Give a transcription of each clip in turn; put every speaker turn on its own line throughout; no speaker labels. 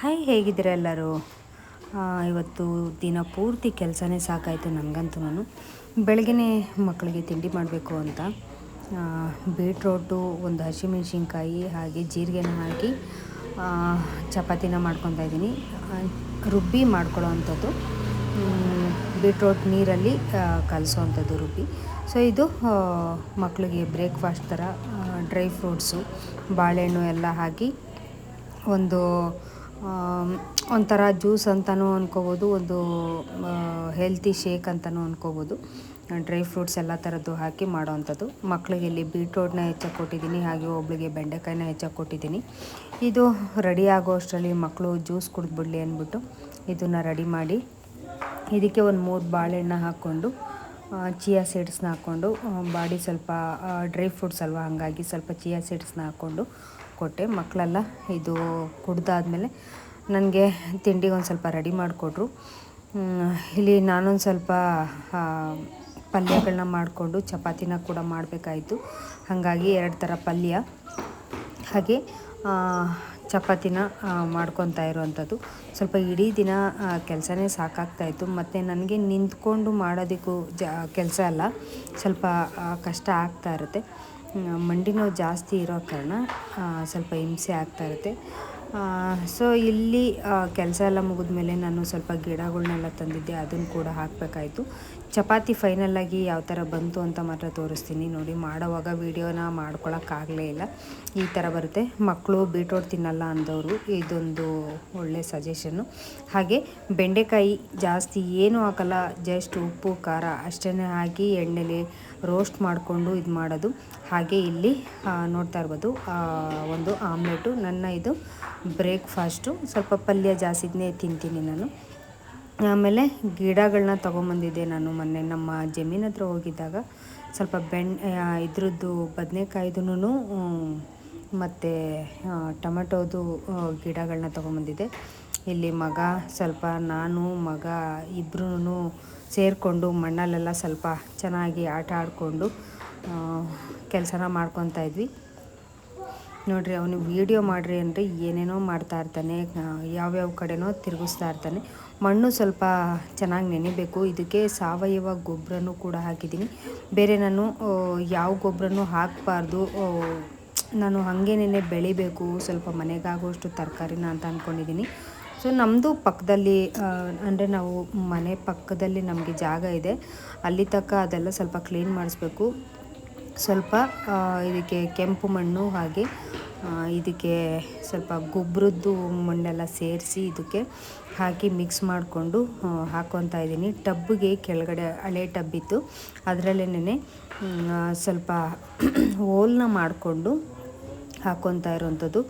Hi, ಹೇಗಿದ್ದೀರಾ ಎಲ್ಲರೂ? ಇವತ್ತು ದಿನ ಪೂರ್ತಿ ಕೆಲಸನೇ ಸಾಕಾಯಿತು ನನಗಂತೂ ನಾನು. ಬೆಳಗ್ಗೆ ಮಕ್ಕಳಿಗೆ ತಿಂಡಿ ಮಾಡಬೇಕು ಅಂತ. ಬೀಟ್ರೋಟು, ಒಂದು ಹಸಿಮೆಣ್ಸಿನ್ಕಾಯಿ, ಹಾಗೆ ಜೀರಿಗೆನ ಹಾಕಿ ಚಪಾತಿನ ಮಾಡ್ಕೊತಾ ಇದ್ದೀನಿ. ರುಬ್ಬಿ ಮಾಡ್ಕೊಳ್ಳೋ ಅಂಥದ್ದು. ಬೀಟ್ರೋಟ್ ನೀರಲ್ಲಿ ಕಲಸೋ ಅಂಥದ್ದು ರುಬ್ಬಿ. ಸೊ, ಇದು ಮಕ್ಕಳಿಗೆ ಬ್ರೇಕ್ಫಾಸ್ಟ್ ಥರ ಡ್ರೈ ಫ್ರೂಟ್ಸು, ಬಾಳೆಹಣ್ಣು ಎಲ್ಲ ಹಾಕಿ, ಒಂದು ಒಂಥರ ಜ್ಯೂಸ್ ಅಂತಲೂ ಅನ್ಕೋಬೋದು, ಒಂದು ಹೆಲ್ತಿ ಶೇಕ್ ಅಂತಲೂ ಅನ್ಕೋಬೋದು. ಡ್ರೈ ಫ್ರೂಟ್ಸ್ ಎಲ್ಲ ಥರದ್ದು ಹಾಕಿ ಮಾಡೋವಂಥದ್ದು ಮಕ್ಕಳಿಗೆ ಇಲ್ಲಿ ಬೀಟ್ರೋಟ್ನ ಹೆಚ್ಚಾಗಿ ಕೊಟ್ಟಿದ್ದೀನಿ, ಹಾಗೆ ಒಬ್ಳಿಗೆ ಬೆಂಡೆಕಾಯಿನ ಹೆಚ್ಚಾಗಿ ಕೊಟ್ಟಿದ್ದೀನಿ. ಇದು ರೆಡಿ ಆಗೋ ಅಷ್ಟರಲ್ಲಿ ಮಕ್ಕಳು ಜ್ಯೂಸ್ ಕುಡಿದ್ಬಿಡ್ಲಿ ಅಂದ್ಬಿಟ್ಟು ಇದನ್ನು ರೆಡಿ ಮಾಡಿ, ಇದಕ್ಕೆ ಒಂದು ಮೂರು ಬಾಳೆಹಣ್ಣ ಹಾಕ್ಕೊಂಡು ಚಿಯಾ ಸೀಡ್ಸ್ನ ಹಾಕ್ಕೊಂಡು ಬಾಡಿ ಸ್ವಲ್ಪ ಡ್ರೈ ಫ್ರೂಟ್ಸ್ ಅಲ್ವಾ, ಹಾಗಾಗಿ ಸ್ವಲ್ಪ ಚಿಯಾ ಸೀಡ್ಸ್ನ ಹಾಕ್ಕೊಂಡು ಕೊಟ್ಟೆ. ಮಕ್ಕಳೆಲ್ಲ ಇದು ಕುಡ್ದಾದ್ಮೇಲೆ ನನಗೆ ತಿಂಡಿಗೆ ಒಂದು ಸ್ವಲ್ಪ ರೆಡಿ ಮಾಡಿಕೊಟ್ರು. ಇಲ್ಲಿ ನಾನೊಂದು ಸ್ವಲ್ಪ ಪಲ್ಯಗಳನ್ನ ಮಾಡಿಕೊಂಡು ಚಪಾತಿನ ಕೂಡ ಮಾಡಬೇಕಾಯಿತು. ಹಾಗಾಗಿ ಎರಡು ಥರ ಪಲ್ಯ. ಹಾಗೆ ಚಪಾತಿನ ಮಾಡ್ಕೊತಾ ಇರುವಂಥದ್ದು ಸ್ವಲ್ಪ ಇಡೀ ದಿನ ಕೆಲಸನೇ ಸಾಕಾಗ್ತಾಯಿತ್ತು ಮತ್ತು ನನಗೆ ನಿಂತ್ಕೊಂಡು ಮಾಡೋದಕ್ಕೂ ಜ, ಕೆಲಸ ಅಲ್ಲ. ಸ್ವಲ್ಪ ಕಷ್ಟ ಆಗ್ತಾ ಇರುತ್ತೆ. ಮಂಡಿ ನೋವು ಜಾಸ್ತಿ ಇರೋ ಕಾರಣ ಸ್ವಲ್ಪ ಹಿಂಸೆ ಆಗ್ತಾ ಇರುತ್ತೆ. ಸೊ ಇಲ್ಲಿ ಕೆಲಸ ಎಲ್ಲ ಮುಗಿದ್ಮೇಲೆ ನಾನು ಸ್ವಲ್ಪ ಗಿಡಗಳನ್ನೆಲ್ಲ ತಂದಿದ್ದೆ ಅದನ್ನು ಕೂಡ ಹಾಕಬೇಕಾಯ್ತು. ಚಪಾತಿ ಫೈನಲ್ಲಾಗಿ ಯಾವ ಥರ ಬಂತು ಅಂತ ಮಾತ್ರ ತೋರಿಸ್ತೀನಿ. ನೋಡಿ, ಮಾಡೋವಾಗ ವೀಡಿಯೋನ ಮಾಡ್ಕೊಳಕ್ಕಾಗಲೇ ಇಲ್ಲ. ಈ ಥರ ಬರುತ್ತೆ. ಮಕ್ಕಳು ಬೀಟ್ರೋಟ್ ತಿನ್ನಲ್ಲ ಅಂದವರು, ಇದೊಂದು ಒಳ್ಳೆ ಸಜೆಷನ್ನು ಹಾಗೆ ಬೆಂಡೆಕಾಯಿ ಜಾಸ್ತಿ ಏನೂ ಹಾಕಲ್ಲ ಜಸ್ಟ್ ಉಪ್ಪು, ಖಾರ ಅಷ್ಟೇ ಹಾಕಿ ಎಣ್ಣೆಲಿ ರೋಸ್ಟ್ ಮಾಡಿಕೊಂಡು ಇದು ಮಾಡೋದು. ಹಾಗೆ ಇಲ್ಲಿ ನೋಡ್ತಾ ಇರ್ಬೋದು ಒಂದು ಆಮ್ಲೆಟು ನನ್ನ ಇದು ಬ್ರೇಕ್ಫಾಸ್ಟು. ಸ್ವಲ್ಪ ಪಲ್ಯ ಜಾಸ್ತಿನೇ ತಿಂತೀನಿ ನಾನು. ಆಮೇಲೆ ಗಿಡಗಳನ್ನ ತೊಗೊಂಬಂದಿದ್ದೆ ನಾನು ಮೊನ್ನೆ. ನಮ್ಮ ಜಮೀನ್ ಹತ್ರ ಹೋಗಿದ್ದಾಗ ಸ್ವಲ್ಪ ಬೆಣ್ ಆ, ಇದ್ರದ್ದು ಬದನೆಕಾಯ್ದು ಮತ್ತು ಟೊಮೆಟೋದು ಗಿಡಗಳನ್ನ ತೊಗೊಂಬಂದಿದ್ದೆ. ಇಲ್ಲಿ ಮಗ ಸ್ವಲ್ಪ ನಾನು, ಮಗ ಇಬ್ಬರೂ ಸೇರಿಕೊಂಡು ಮಣ್ಣಲ್ಲೆಲ್ಲ ಸ್ವಲ್ಪ ಚೆನ್ನಾಗಿ ಆಟ ಆಡಿಕೊಂಡು ಕೆಲಸನ ಮಾಡ್ಕೊತಾ ಇದ್ವಿ. ನೋಡಿರಿ ಅವನು ವೀಡಿಯೋ ಮಾಡಿರಿ ಅಂದರೆ ಏನೇನೋ ಮಾಡ್ತಾ ಇರ್ತಾನೆ ಯಾವ್ಯಾವ ಕಡೆನೋ ತಿರುಗಿಸ್ತಾ ಇರ್ತಾನೆ. ಮಣ್ಣು ಸ್ವಲ್ಪ ಚೆನ್ನಾಗಿ ನೆನಿಬೇಕು. ಇದಕ್ಕೆ ಸಾವಯವ ಗೊಬ್ಬರನೂ ಕೂಡ ಹಾಕಿದ್ದೀನಿ. ಬೇರೆ ನಾನು ಯಾವ ಗೊಬ್ಬರನೂ ಹಾಕಬಾರ್ದು. ನಾನು ಹಾಗೇನೆ ಬೆಳಿಬೇಕು. ಸ್ವಲ್ಪ ಮನೆಗಾಗುವಷ್ಟು ತರಕಾರಿನ ಅಂತ ಅಂದ್ಕೊಂಡಿದ್ದೀನಿ ಸೊ ನಮ್ಮದು ಪಕ್ಕದಲ್ಲಿ ಅಂದರೆ ನಾವು ಮನೆ ಪಕ್ಕದಲ್ಲಿ ನಮಗೆ ಜಾಗ ಇದೆ. ಅಲ್ಲಿ ತಕ್ಕ ಅದೆಲ್ಲ ಸ್ವಲ್ಪ ಕ್ಲೀನ್ ಮಾಡಿಸ್ಬೇಕು. ಸ್ವಲ್ಪ ಇದಕ್ಕೆ ಕೆಂಪು ಮಣ್ಣು ಹಾಗೆ ಇದಕ್ಕೆ ಸ್ವಲ್ಪ ಗೊಬ್ಬರದ್ದು ಮಣ್ಣೆಲ್ಲ ಸೇರಿಸಿ ಇದಕ್ಕೆ ಹಾಕಿ ಮಿಕ್ಸ್ ಮಾಡಿಕೊಂಡು ಹಾಕ್ಕೊತಾ ಇದ್ದೀನಿ. ಟಬ್ಗೆ ಕೆಳಗಡೆ ಹಳೆ ಟಬ್ಬಿತ್ತು ಅದರಲ್ಲೇನೆ ಸ್ವಲ್ಪ ಹೋಲ್ನ ಮಾಡಿಕೊಂಡು ಹಾಕ್ಕೊತಾ ಇರೋವಂಥದ್ದು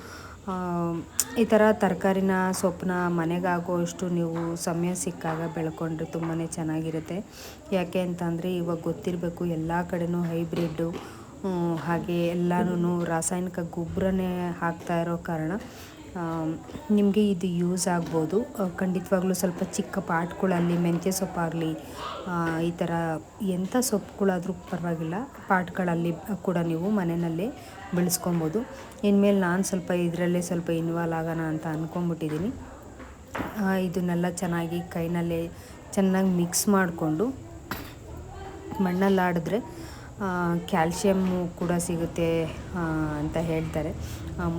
ಈ ಥರ ತರಕಾರಿನ ಸೊಪ್ಪನ್ನ ಮನೆಗಾಗುವಷ್ಟು ನೀವು ಸಮಯ ಸಿಕ್ಕಾಗ ಬೆಳ್ಕೊಂಡ್ರೆ ತುಂಬಾ ಚೆನ್ನಾಗಿರುತ್ತೆ. ಯಾಕೆ ಅಂತಂದರೆ ಇವಾಗ ಗೊತ್ತಿರಬೇಕು ಎಲ್ಲ ಕಡೆನೂ ಹೈಬ್ರಿಡ್ಡು ಹಾಗೆ ಎಲ್ಲನೂ ರಾಸಾಯನಿಕ ಗೊಬ್ಬರನೇ ಹಾಕ್ತಾ ಇರೋ ಕಾರಣ ನಿಮಗೆ ಇದು ಯೂಸ್ ಆಗ್ಬೋದು. ಖಂಡಿತವಾಗ್ಲೂ ಸ್ವಲ್ಪ ಚಿಕ್ಕ ಪಾಟ್ಗಳಲ್ಲಿ ಮೆಂತ್ಯ ಸೊಪ್ಪಾಗಲಿ ಈ ಥರ ಎಂಥ ಸೊಪ್ಪುಗಳಾದರೂ ಪರವಾಗಿಲ್ಲ. ಪಾಟ್ಗಳಲ್ಲಿ ಕೂಡ ನೀವು ಮನೆಯಲ್ಲೇ ಬೆಳೆಸ್ಕೊಬೋದು. ಇನ್ಮೇಲೆ ನಾನು ಸ್ವಲ್ಪ ಇದರಲ್ಲೇ ಸ್ವಲ್ಪ ಇನ್ವಾಲ್ವ್ ಆಗೋಣ ಅಂತ ಅಂದ್ಕೊಂಬಿಟ್ಟಿದ್ದೀನಿ ಇದನ್ನೆಲ್ಲ ಚೆನ್ನಾಗಿ ಕೈನಲ್ಲೇ ಚೆನ್ನಾಗಿ ಮಿಕ್ಸ್ ಮಾಡಿಕೊಂಡು ಮಣ್ಣಲ್ಲಿ ಆಡಿದ್ರೆ ಕ್ಯಾಲ್ಶಿಯಮ್ಮು ಕೂಡ ಸಿಗುತ್ತೆ ಅಂತ ಹೇಳ್ತಾರೆ.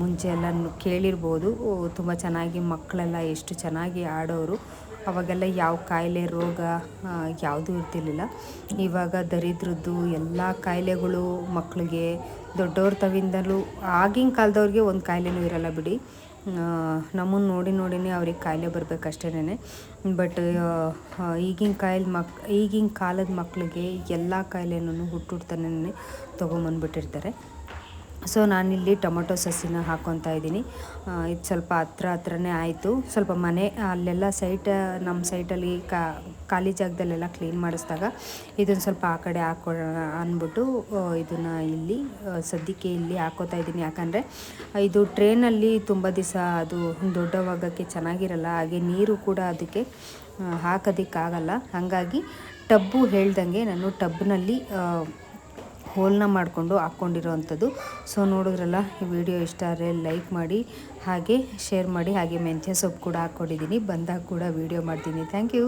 ಮುಂಚೆ ಎಲ್ಲ ಕೇಳಿರ್ಬೋದು. ತುಂಬ ಚೆನ್ನಾಗಿ ಮಕ್ಕಳೆಲ್ಲ ಎಷ್ಟು ಚೆನ್ನಾಗಿ ಆಡೋರು. ಅವಾಗೆಲ್ಲ ಯಾವ ಕಾಯಿಲೆ ರೋಗ ಯಾವುದೂ ಇರ್ತಿರ್ಲಿಲ್ಲ. ಇವಾಗ ದರಿದ್ರದ್ದು ಎಲ್ಲ ಕಾಯಿಲೆಗಳು ಮಕ್ಕಳಿಗೆ ದೊಡ್ಡವ್ರ ತವಿಂದಲೂ ಆಗಿನ ಕಾಲದವ್ರಿಗೆ ಒಂದು ಕಾಯಿಲೆನೂ ಇರಲ್ಲ ಬಿಡಿ. ನಮ್ಮನ್ನು ನೋಡಿ ನೋಡಿನೇ ಅವ್ರಿಗೆ ಕಾಯಿಲೆ ಬರಬೇಕಷ್ಟೇನೆ ಬಟ್ ಈಗಿನ ಕಾಯಿಲೆ ಮಕ್, ಈಗಿನ ಕಾಲದ ಮಕ್ಕಳಿಗೆ ಎಲ್ಲ ಕಾಯಿಲೆನೂ ಹುಟ್ಟುಡ್ತಾನೆ ತೊಗೊಂಬಂದ್ಬಿಟ್ಟಿರ್ತಾರೆ. ಸೊ ನಾನಿಲ್ಲಿ ಟೊಮೊಟೊ ಸಸಿನ ಹಾಕ್ಕೊತಾ ಇದ್ದೀನಿ. ಇದು ಸ್ವಲ್ಪ ಹತ್ರ ಹತ್ರನೇ ಆಯಿತು. ಸ್ವಲ್ಪ ಮನೆ, ಅಲ್ಲೆಲ್ಲ ಸೈಟ್, ನಮ್ಮ ಸೈಟಲ್ಲಿ ಕಾ, ಖಾಲಿ ಜಾಗದಲ್ಲೆಲ್ಲ ಕ್ಲೀನ್ ಮಾಡಿಸಿದಾಗ ಇದನ್ನು ಸ್ವಲ್ಪ ಆ ಕಡೆ ಹಾಕ್ಕೊಳ್ಳೋಣ ಅಂದ್ಬಿಟ್ಟು ಇದನ್ನು ಇಲ್ಲಿ ಸದ್ಯಕ್ಕೆ ಇಲ್ಲಿ ಹಾಕೋತಾ ಇದ್ದೀನಿ. ಯಾಕಂದರೆ, ಇದು ಟ್ರೇನಲ್ಲಿ ತುಂಬ ದಿವಸ ಅದು ದೊಡ್ಡವಾಗೋಕ್ಕೆ ಚೆನ್ನಾಗಿರಲ್ಲ. ಹಾಗೆ ನೀರು ಕೂಡ ಅದಕ್ಕೆ ಹಾಕೋದಕ್ಕಾಗಲ್ಲ. ಹಾಗಾಗಿ ಟಬ್ಬು ಹೇಳ್ದಂಗೆ ನಾನು ಟಬ್ನಲ್ಲಿ ಹೋಲನ್ನ ಮಾಡಿಕೊಂಡು ಹಾಕ್ಕೊಂಡಿರೋ ಅಂಥದ್ದು ಸೊ ನೋಡಿದ್ರಲ್ಲ, ಈ ವಿಡಿಯೋ ಇಷ್ಟ ಆದರೆ ಲೈಕ್ ಮಾಡಿ, ಹಾಗೆ ಶೇರ್ ಮಾಡಿ, ಹಾಗೆ ಮೆಂತ್ಯ ಸೊಪ್ಪು ಕೂಡ ಹಾಕ್ಕೊಂಡಿದ್ದೀನಿ. ಬಂದಾಗ ಕೂಡ ವೀಡಿಯೋ ಮಾಡ್ತೀನಿ. Thank you